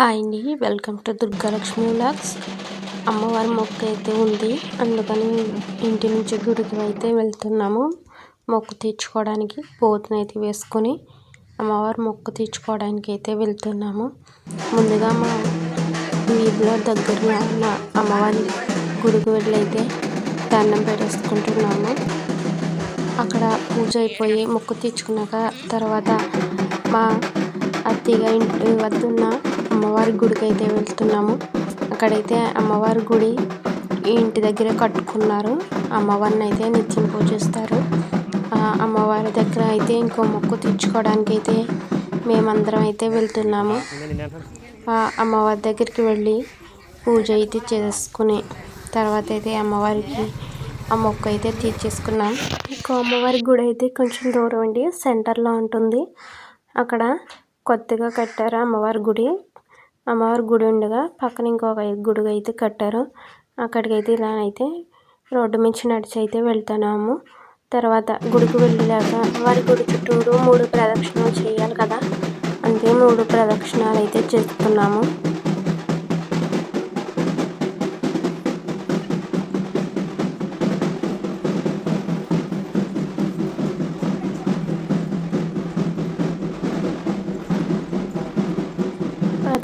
Hi అండి welcome to Durgalakshmi vlogs. అమ్మవారి మొక్క అయితే ఉంది. అందుకని ఇంటి నుంచి గుడికి అయితే వెళ్తున్నాము. మొక్కు తీర్చుకోవడానికి పోతునైతే వేసుకొని అమ్మవారి మొక్కు తీర్చుకోవడానికి అయితే వెళ్తున్నాము. ముందుగా మా వీధిలో దగ్గరలో ఉన్న అమ్మవారి గుడికి వెళ్ళైతే దండం పెట్టేసుకుంటున్నాము. అక్కడ పూజ అయిపోయి మొక్కు తీర్చుకున్నాక తర్వాత మా అత్తయ్య ఇంటి వద్ద ఉన్న అమ్మవారి గుడికి అయితే వెళ్తున్నాము. అక్కడైతే అమ్మవారి గుడి ఇంటి దగ్గర కట్టుకున్నారు. అమ్మవారిని అయితే నిత్యం పూజిస్తారు. అమ్మవారి దగ్గర అయితే ఇంకో మొక్కు తీర్చుకోవడానికి అయితే మేమందరం అయితే వెళ్తున్నాము. అమ్మవారి దగ్గరికి వెళ్ళి పూజ అయితే చేసుకుని తర్వాత అయితే అమ్మవారికి ఆ మొక్క అయితే తీర్చేసుకున్నాం. ఇంకో అమ్మవారి గుడి అయితే కొంచెం దూరం అండి సెంటర్లో ఉంటుంది. అక్కడ కొత్తగా కట్టారు అమ్మవారి గుడి. అమ్మవారి గుడి ఉండగా పక్కన ఇంకొక గుడి అయితే కట్టారు. అక్కడికి అయితే ఇలా అయితే రోడ్డు మించి నడిచి అయితే వెళ్తున్నాము. తర్వాత గుడికి వెళ్ళాక వారి గుడి చుట్టూరు మూడు ప్రదక్షిణలు చేయాలి కదా. అందుకే మూడు ప్రదక్షిణాలు అయితే చేస్తున్నాము.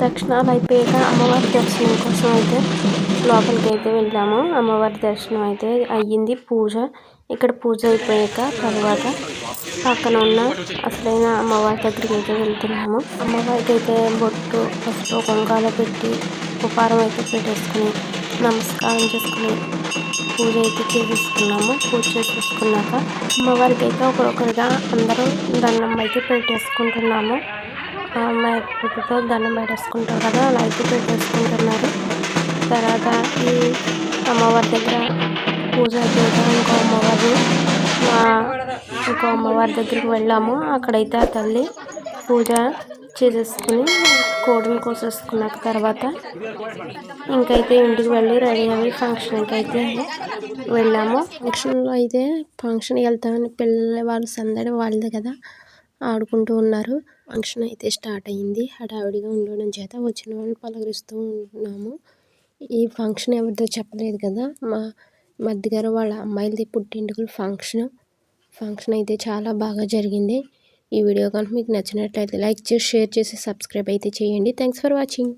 దక్షిణాలు అయిపోయాక అమ్మవారి దర్శనం కోసం అయితే లోపలికి అయితే వెళ్ళాము. అమ్మవారి దర్శనం అయితే అయ్యింది. పూజ ఇక్కడ పూజ అయిపోయాక తర్వాత పక్కన ఉన్న అసలైన అమ్మవారి దగ్గరికి అయితే వెళ్తున్నాము. అమ్మవారికి అయితే బొట్టు పసుపు కొంకాలు పెట్టి ఉపారం అయితే పెట్టేసుకుని నమస్కారం చేసుకుని పూజ అయితే చేసేసుకున్నాము. పూజ చేసేసుకున్నాక అమ్మవారికి అయితే ఒకరొకరిగా అందరూ దండం అయితే పెట్టేసుకుంటున్నాము. అమ్మాయి పుట్టుతో దండం పెట్టేసుకుంటారు కదా అలా అయితే పెట్టేసుకుంటున్నారు. తర్వాత ఈ అమ్మవారి దగ్గర పూజ చేద్దాం ఇంకో అమ్మవారు ఇంకో అమ్మవారి దగ్గరికి వెళ్ళాము. అక్కడైతే ఆ తల్లి పూజ చేసేసుకుని కోడిని కోసేసుకున్నాక తర్వాత ఇంకైతే ఇంటికి వెళ్ళి రెడీ అయ్యి ఫంక్షన్కి అయితే వెళ్ళాము. ఫంక్షన్లో అయితే ఫంక్షన్కి వెళ్తామని పిల్లల వాళ్ళు సందడి వాళ్ళది కదా. ఆడుకుంటూ ఉన్నారు. ఫంక్షన్ అయితే స్టార్ట్ అయ్యింది హడావిడిగా ఉండడం చేత వచ్చిన వాళ్ళు పలకరిస్తూ ఉన్నాము. ఈ ఫంక్షన్ ఎవరిదో చెప్పలేదు కదా. మా మధ్యగారు వాళ్ళ అమ్మాయిలది పుట్టింటికలు ఫంక్షన్. ఫంక్షన్ అయితే చాలా బాగా జరిగింది. ఈ వీడియో కనుక మీకు నచ్చినట్లయితే లైక్ చేసి షేర్ చేసి సబ్స్క్రైబ్ అయితే చేయండి. Thanks for watching.